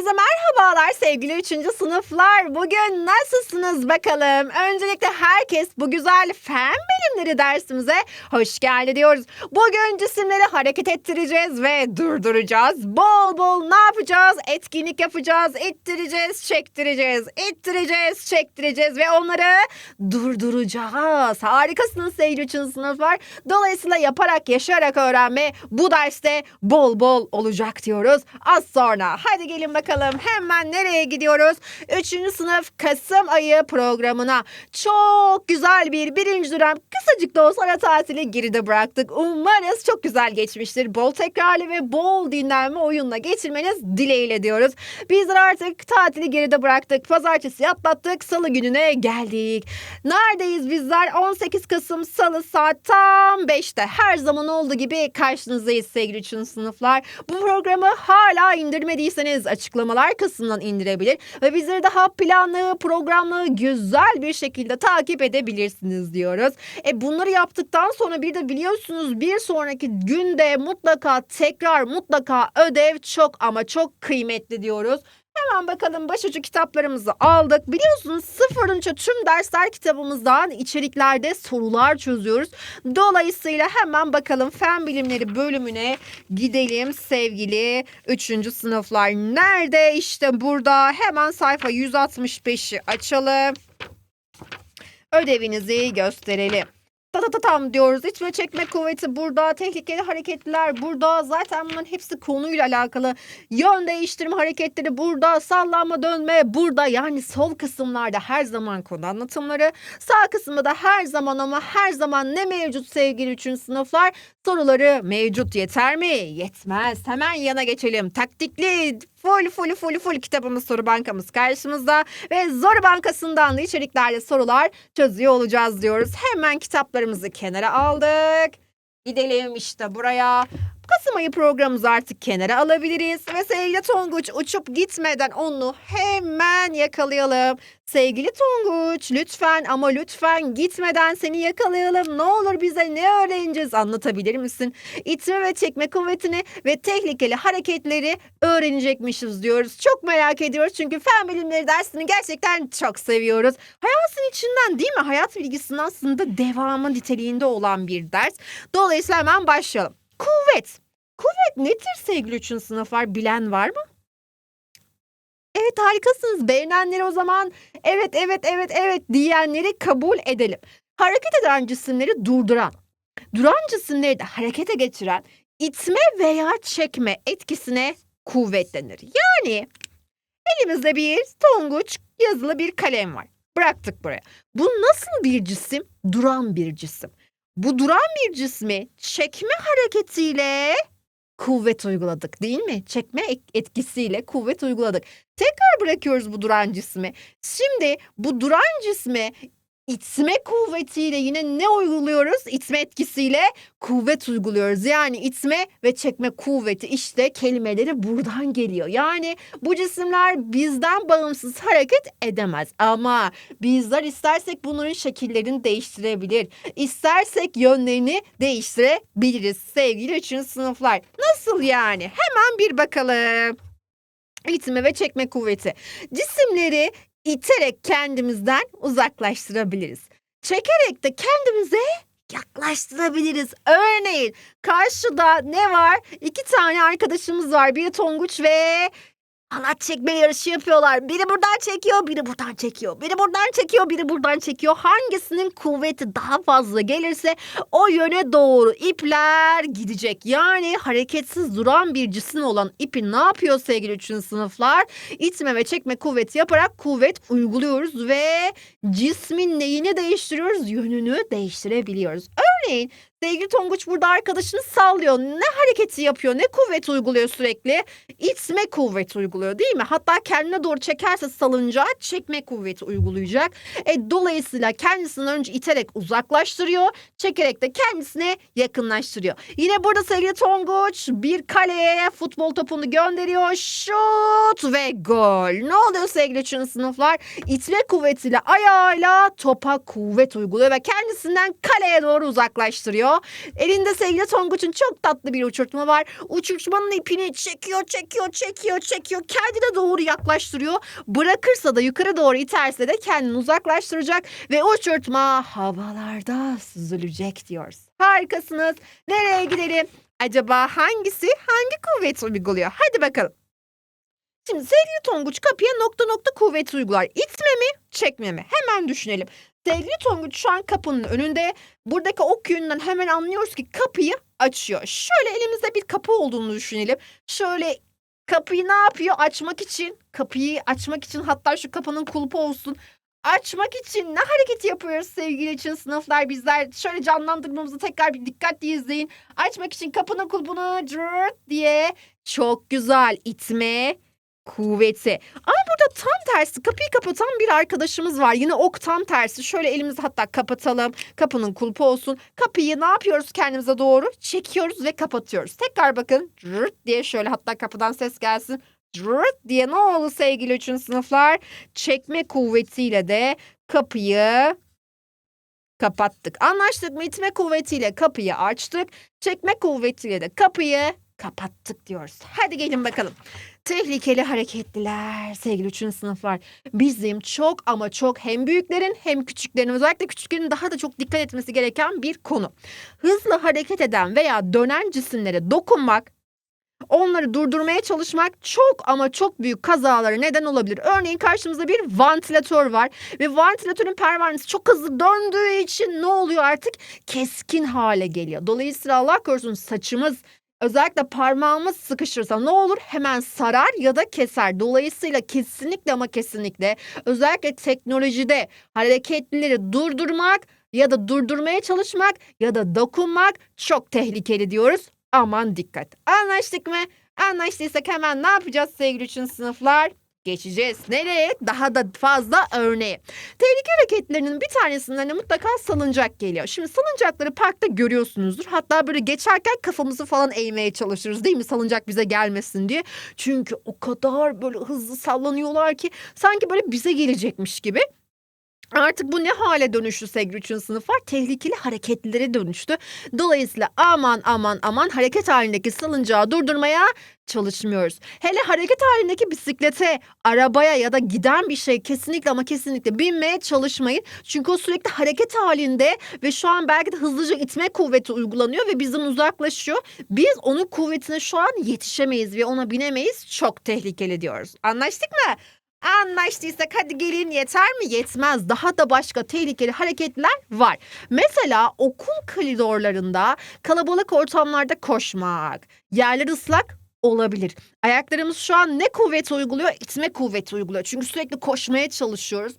Herkese merhabalar sevgili 3. sınıflar. Bugün nasılsınız bakalım? Öncelikle herkes bu güzel fen bilimleri dersimize hoş geldi diyoruz. Bugün cisimleri hareket ettireceğiz ve durduracağız. Bol bol ne yapacağız? Etkinlik yapacağız, ittireceğiz, çektireceğiz, ittireceğiz, çektireceğiz ve onları durduracağız. Harikasınız sevgili 3. sınıflar. Dolayısıyla yaparak, yaşayarak öğrenme bu derste bol bol olacak diyoruz. Az sonra hadi gelin bakalım hemen nereye gidiyoruz? 3. sınıf Kasım ayı programına çok güzel bir birinci dönem kısacık da olsa ara tatili geride bıraktık. Umarız çok güzel geçmiştir. Bol tekrarlı ve bol dinlenme oyunla geçirmeniz dileğiyle diyoruz. Bizler artık tatili geride bıraktık. Pazartesi atlattık. Salı gününe geldik. Neredeyiz bizler? 18 Kasım Salı saat tam 5'te. Her zaman olduğu gibi karşınızdayız sevgili 3. sınıflar. Bu programı hala indirmediyseniz açıklamalar kısmından indirebilir ve bizleri daha planlı, programlı, güzel bir şekilde takip edebilirsiniz diyoruz. E bunları yaptıktan sonra bir de biliyorsunuz bir sonraki günde mutlaka tekrar mutlaka ödev çok ama çok kıymetli diyoruz. Hemen bakalım başucu kitaplarımızı aldık. Biliyorsunuz sıfırıncı tüm dersler kitabımızdan içeriklerde sorular çözüyoruz. Dolayısıyla hemen bakalım fen bilimleri bölümüne gidelim sevgili 3. sınıflar. Nerede? İşte burada hemen sayfa 165'i açalım. Ödevinizi gösterelim. Ta ta ta tam diyoruz. İçme çekme kuvveti burada. Tehlikeli hareketler burada. Zaten bunların hepsi konuyla alakalı. Yön değiştirme hareketleri burada. Sallanma dönme burada. Yani sol kısımlarda her zaman konu anlatımları. Sağ kısımda da her zaman ama her zaman ne mevcut sevgili 3. sınıflar? Soruları mevcut yeter mi? Yetmez. Hemen yana geçelim. Taktikli full full full full kitabımız soru bankamız karşımızda ve Zor Bankası'ndan da içeriklerle sorular çözüyor olacağız diyoruz. Hemen kitaplarımızı kenara aldık. Gidelim işte buraya. Kasım ayı programımızı artık kenara alabiliriz. Ve sevgili Tonguç uçup gitmeden onu hemen yakalayalım. Sevgili Tonguç lütfen ama lütfen gitmeden seni yakalayalım. Ne olur bize ne öğreneceğiz anlatabilir misin? İtme ve çekme kuvvetini ve tehlikeli hareketleri öğrenecekmişiz diyoruz. Çok merak ediyoruz çünkü fen bilimleri dersini gerçekten çok seviyoruz. Hayatın içinden değil mi? Hayat bilgisinin aslında devamı niteliğinde olan bir ders. Dolayısıyla hemen başlayalım. Kuvvet. Kuvvet nedir sevgili 3. sınıflar bilen var mı? Evet harikasınız. Beğenenleri o zaman evet evet evet evet diyenleri kabul edelim. Hareket eden cisimleri durduran, duran cisimleri de harekete geçiren itme veya çekme etkisine kuvvet denir. Yani elimizde bir tonguç yazılı bir kalem var. Bıraktık buraya. Bu nasıl bir cisim? Duran bir cisim. Bu duran bir cismi çekme hareketiyle kuvvet uyguladık değil mi? Çekme ek- etkisiyle kuvvet uyguladık. Tekrar bırakıyoruz bu duran cismi. Şimdi bu duran cisme itme kuvvetiyle yine ne uyguluyoruz? İtme etkisiyle kuvvet uyguluyoruz. Yani itme ve çekme kuvveti işte kelimeleri buradan geliyor. Yani bu cisimler bizden bağımsız hareket edemez. Ama bizler istersek bunların şekillerini değiştirebilir. İstersek yönlerini değiştirebiliriz sevgili 3. sınıflar. Nasıl yani? Hemen bir bakalım. İtme ve çekme kuvveti. Cisimleri iterek kendimizden uzaklaştırabiliriz. Çekerek de kendimize yaklaştırabiliriz. Örneğin karşıda ne var? İki tane arkadaşımız var. Biri Tonguç ve halat çekme yarışı yapıyorlar. Biri buradan çekiyor, biri buradan çekiyor. Biri buradan çekiyor, biri buradan çekiyor. Hangisinin kuvveti daha fazla gelirse o yöne doğru ipler gidecek. Yani hareketsiz duran bir cisim olan ipi ne yapıyor sevgili 3. sınıflar? İtme ve çekme kuvveti yaparak kuvvet uyguluyoruz ve cismin neyini değiştiriyoruz? Yönünü değiştirebiliyoruz. Örneğin sevgili Tonguç burada arkadaşını sallıyor. Ne hareketi yapıyor? Ne kuvvet uyguluyor sürekli? İtme kuvveti uyguluyor değil mi? Hatta kendine doğru çekerse salıncağı çekme kuvveti uygulayacak. E, dolayısıyla kendisini önce iterek uzaklaştırıyor. Çekerek de kendisine yakınlaştırıyor. Yine burada sevgili Tonguç bir kaleye futbol topunu gönderiyor. Şut ve gol. Ne oluyor sevgili üçüncü sınıflar? İtme kuvvetiyle ayağıyla topa kuvvet uyguluyor ve kendisinden kaleye doğru uzaklaştırıyor. Gidiyor. Elinde sevgili Tonguç'un çok tatlı bir uçurtma var. Uçurtmanın ipini çekiyor, çekiyor, çekiyor, çekiyor. Kendine doğru yaklaştırıyor. Bırakırsa da yukarı doğru iterse de kendini uzaklaştıracak ve uçurtma havalarda süzülecek diyoruz. Harikasınız. Nereye gidelim? Acaba hangisi hangi kuvvet uyguluyor? Hadi bakalım. Şimdi sevgili Tonguç kapıya nokta nokta kuvvet uygular. İtme mi, çekme mi? Hemen düşünelim. Sevgili Tonguç şu an kapının önünde. Buradaki ok yönünden hemen anlıyoruz ki kapıyı açıyor. Şöyle elimizde bir kapı olduğunu düşünelim. Şöyle kapıyı ne yapıyor? Açmak için, kapıyı açmak için hatta şu kapının kulpu olsun. Açmak için ne hareket yapıyoruz sevgili için sınıflar bizler? Şöyle canlandırmamızı tekrar bir dikkatli izleyin. Açmak için kapının kulpunu cırt diye çok güzel itme kuvveti. Ama burada tam tersi kapıyı kapatan bir arkadaşımız var. Yine ok tam tersi. Şöyle elimizi hatta kapatalım. Kapının kulpu olsun. Kapıyı ne yapıyoruz kendimize doğru? Çekiyoruz ve kapatıyoruz. Tekrar bakın. Cırt diye şöyle hatta kapıdan ses gelsin. Cırt diye ne oldu sevgili üçüncü sınıflar? Çekme kuvvetiyle de kapıyı kapattık. Anlaştık mı? İtme kuvvetiyle kapıyı açtık. Çekme kuvvetiyle de kapıyı kapattık diyoruz. Hadi gelin bakalım. Tehlikeli hareketliler sevgili üçüncü sınıflar. Bizim çok ama çok hem büyüklerin hem küçüklerin özellikle küçüklerin daha da çok dikkat etmesi gereken bir konu. Hızlı hareket eden veya dönen cisimlere dokunmak, onları durdurmaya çalışmak çok ama çok büyük kazalara neden olabilir. Örneğin karşımızda bir vantilatör var ve vantilatörün pervanesi çok hızlı döndüğü için ne oluyor artık? Keskin hale geliyor. Dolayısıyla Allah korusun saçımız özellikle parmağımız sıkışırsa ne olur? Hemen sarar ya da keser. Dolayısıyla kesinlikle ama kesinlikle özellikle teknolojide hareketlileri durdurmak ya da durdurmaya çalışmak ya da dokunmak çok tehlikeli diyoruz. Aman dikkat. Anlaştık mı? Anlaştıysak hemen ne yapacağız sevgili üçün sınıflar? Geçeceğiz. Nereye? Daha da fazla örneğe. Tehlike hareketlerinin bir tanesinden de mutlaka salıncak geliyor. Şimdi salıncakları parkta görüyorsunuzdur. Hatta böyle geçerken kafamızı falan eğmeye çalışırız değil mi? Salıncak bize gelmesin diye. Çünkü o kadar böyle hızlı sallanıyorlar ki sanki böyle bize gelecekmiş gibi. Artık bu ne hale dönüştü üçüncü sınıflar? Tehlikeli hareketlere dönüştü. Dolayısıyla aman aman aman hareket halindeki salıncağı durdurmaya çalışmıyoruz. Hele hareket halindeki bisiklete, arabaya ya da giden bir şey kesinlikle ama kesinlikle binmeye çalışmayın. Çünkü o sürekli hareket halinde ve şu an belki de hızlıca itme kuvveti uygulanıyor ve bizden uzaklaşıyor. Biz onun kuvvetine şu an yetişemeyiz ve ona binemeyiz. Çok tehlikeli diyoruz. Anlaştık mı? Anlaştıysak hadi gelin yeter mi? Yetmez. Daha da başka tehlikeli hareketler var. Mesela okul koridorlarında kalabalık ortamlarda koşmak, yerler ıslak olabilir. Ayaklarımız şu an ne kuvvet uyguluyor? İtme kuvveti uyguluyor. Çünkü sürekli koşmaya çalışıyoruz.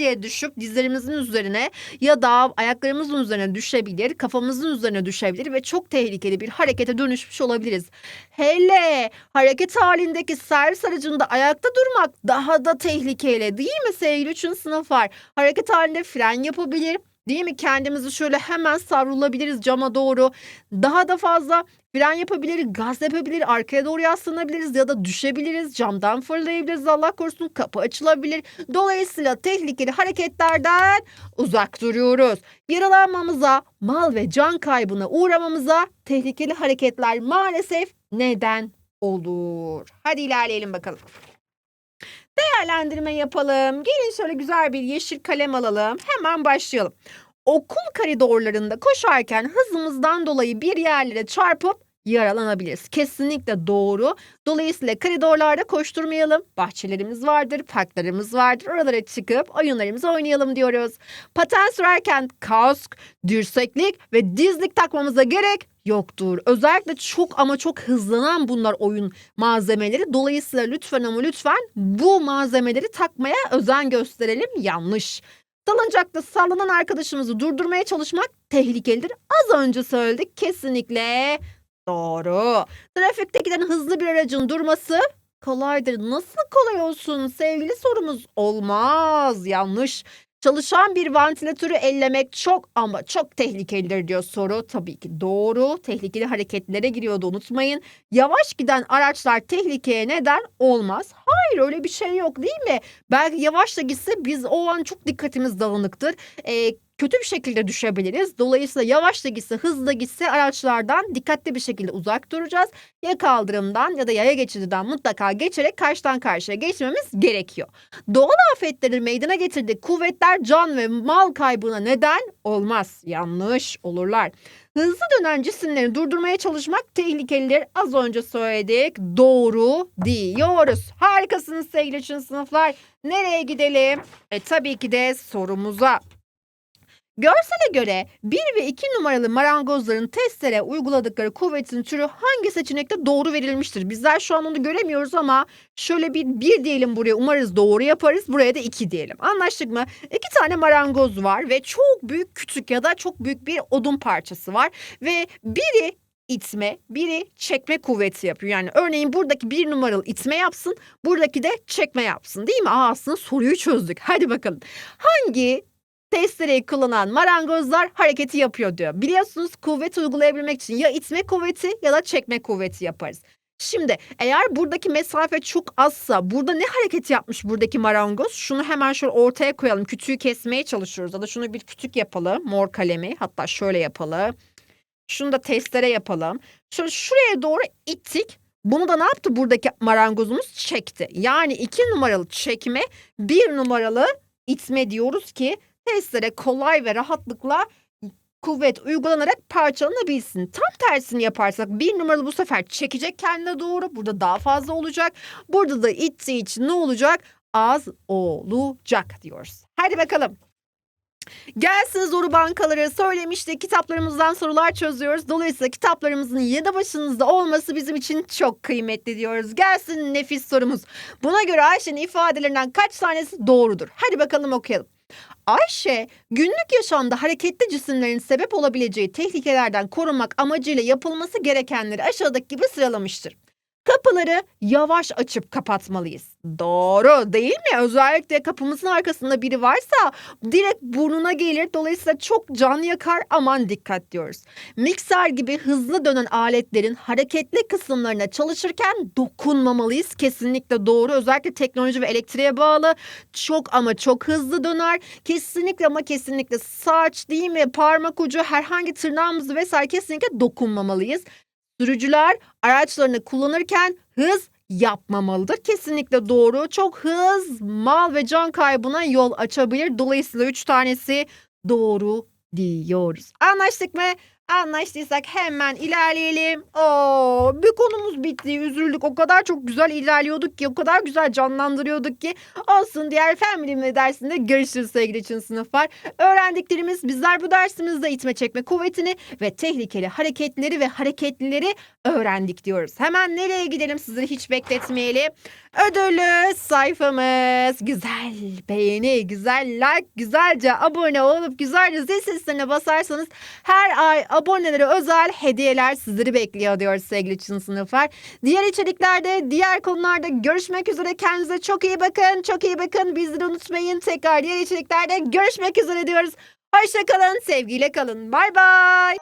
Diye düşüp dizlerimizin üzerine ya da ayaklarımızın üzerine düşebilir, kafamızın üzerine düşebilir ve çok tehlikeli bir harekete dönüşmüş olabiliriz. Hele hareket halindeki servis aracında ayakta durmak daha da tehlikeli değil mi sevgili üçün sınıflar? Hareket halinde fren yapabilir. Değil mi? Kendimizi şöyle hemen savrulabiliriz cama doğru. Daha da fazla fren yapabilir, gaz yapabilir, arkaya doğru yaslanabiliriz ya da düşebiliriz. Camdan fırlayabiliriz Allah korusun kapı açılabilir. Dolayısıyla tehlikeli hareketlerden uzak duruyoruz. Yaralanmamıza, mal ve can kaybına uğramamıza tehlikeli hareketler maalesef neden olur. Hadi ilerleyelim bakalım. Değerlendirme yapalım. Gelin şöyle güzel bir yeşil kalem alalım. Hemen başlayalım. Okul koridorlarında koşarken hızımızdan dolayı bir yerlere çarpıp yaralanabiliriz. Kesinlikle doğru. Dolayısıyla koridorlarda koşturmayalım. Bahçelerimiz vardır, parklarımız vardır. Oralara çıkıp oyunlarımızı oynayalım diyoruz. Paten sürerken kask, dirseklik ve dizlik takmamıza gerek yoktur. Özellikle çok ama çok hızlanan bunlar oyun malzemeleri. Dolayısıyla lütfen ama lütfen bu malzemeleri takmaya özen gösterelim. Yanlış. Salıncakta sallanan arkadaşımızı durdurmaya çalışmak tehlikelidir. Az önce söyledik kesinlikle doğru. Trafiktekiden hızlı bir aracın durması kolaydır. Nasıl kolay olsun sevgili sorumuz? Olmaz. Yanlış. Çalışan bir vantilatörü ellemek çok ama çok tehlikelidir diyor soru. Tabii ki doğru. Tehlikeli hareketlere giriyordu unutmayın. Yavaş giden araçlar tehlikeye neden olmaz. Hayır öyle bir şey yok değil mi? Belki yavaş da gitse biz o an çok dikkatimiz dağınıktır. Ee, kötü bir şekilde düşebiliriz. Dolayısıyla yavaş da gitse hızlı da gitse araçlardan dikkatli bir şekilde uzak duracağız. Ya kaldırımdan ya da yaya geçididen mutlaka geçerek karşıdan karşıya geçmemiz gerekiyor. Doğal afetlerin meydana getirdiği kuvvetler can ve mal kaybına neden olmaz. Yanlış olurlar. Hızlı dönen cisimleri durdurmaya çalışmak tehlikelidir. Az önce söyledik. Doğru diyoruz. Harikasınız sevgili üçüncü sınıflar. Nereye gidelim? E tabii ki de sorumuza. Görsele göre 1 ve 2 numaralı marangozların testere uyguladıkları kuvvetin türü hangi seçenekte doğru verilmiştir? Bizler şu an onu göremiyoruz ama şöyle bir 1 diyelim buraya umarız doğru yaparız. Buraya da 2 diyelim. Anlaştık mı? İki tane marangoz var ve çok büyük küçük ya da çok büyük bir odun parçası var. Ve biri itme, biri çekme kuvveti yapıyor. Yani örneğin buradaki bir numaralı itme yapsın, buradaki de çekme yapsın değil mi? Aa, aslında soruyu çözdük. Hadi bakalım. Hangi testereyi kullanan marangozlar hareketi yapıyor diyor. Biliyorsunuz kuvvet uygulayabilmek için ya itme kuvveti ya da çekme kuvveti yaparız. Şimdi eğer buradaki mesafe çok azsa burada ne hareketi yapmış buradaki marangoz? Şunu hemen şöyle ortaya koyalım. Kütüğü kesmeye çalışıyoruz. Ya da şunu bir kütük yapalım. Mor kalemi. Hatta şöyle yapalım. Şunu da testere yapalım. Şöyle şuraya doğru ittik. Bunu da ne yaptı buradaki marangozumuz? Çekti. Yani iki numaralı çekme, bir numaralı itme diyoruz ki testere kolay ve rahatlıkla kuvvet uygulanarak parçalanabilsin. Tam tersini yaparsak bir numaralı bu sefer çekecek kendine doğru. Burada daha fazla olacak. Burada da ittiği için ne olacak? Az olacak diyoruz. Hadi bakalım. Gelsin soru bankaları söylemiştik kitaplarımızdan sorular çözüyoruz. Dolayısıyla kitaplarımızın yanı başınızda olması bizim için çok kıymetli diyoruz. Gelsin nefis sorumuz. Buna göre Ayşe'nin ifadelerinden kaç tanesi doğrudur? Hadi bakalım okuyalım. Ayşe, günlük yaşamda hareketli cisimlerin sebep olabileceği tehlikelerden korunmak amacıyla yapılması gerekenleri aşağıdaki gibi sıralamıştır. Kapıları yavaş açıp kapatmalıyız. Doğru değil mi? Özellikle kapımızın arkasında biri varsa direkt burnuna gelir. Dolayısıyla çok can yakar. Aman dikkat diyoruz. Mikser gibi hızlı dönen aletlerin hareketli kısımlarına çalışırken dokunmamalıyız. Kesinlikle doğru. Özellikle teknoloji ve elektriğe bağlı. Çok ama çok hızlı döner. Kesinlikle ama kesinlikle saç değil mi? Parmak ucu herhangi tırnağımızı vesaire kesinlikle dokunmamalıyız. Sürücüler araçlarını kullanırken hız yapmamalıdır. Kesinlikle doğru. Çok hız mal ve can kaybına yol açabilir. Dolayısıyla üç tanesi doğru diyoruz. Anlaştık mı? Anlaştıysak hemen ilerleyelim. Oo, bir konumuz bitti. Üzüldük. O kadar çok güzel ilerliyorduk ki, o kadar güzel canlandırıyorduk ki. Olsun diğer fen bilimleri dersinde görüşürüz sevgili için sınıflar. Öğrendiklerimiz bizler bu dersimizde itme çekme kuvvetini ve tehlikeli hareketleri ve hareketlileri öğrendik diyoruz. Hemen nereye gidelim sizleri hiç bekletmeyelim. Ödüllü sayfamız. Güzel beğeni, güzel like, güzelce abone olup güzelce zil seslerine basarsanız her ay abonelere özel hediyeler sizleri bekliyor diyoruz sevgili için sınıflar. Diğer içeriklerde, diğer konularda görüşmek üzere. Kendinize çok iyi bakın. Çok iyi bakın. Bizleri unutmayın. Tekrar diğer içeriklerde görüşmek üzere diyoruz. Hoşçakalın. Sevgiyle kalın. Bay bay.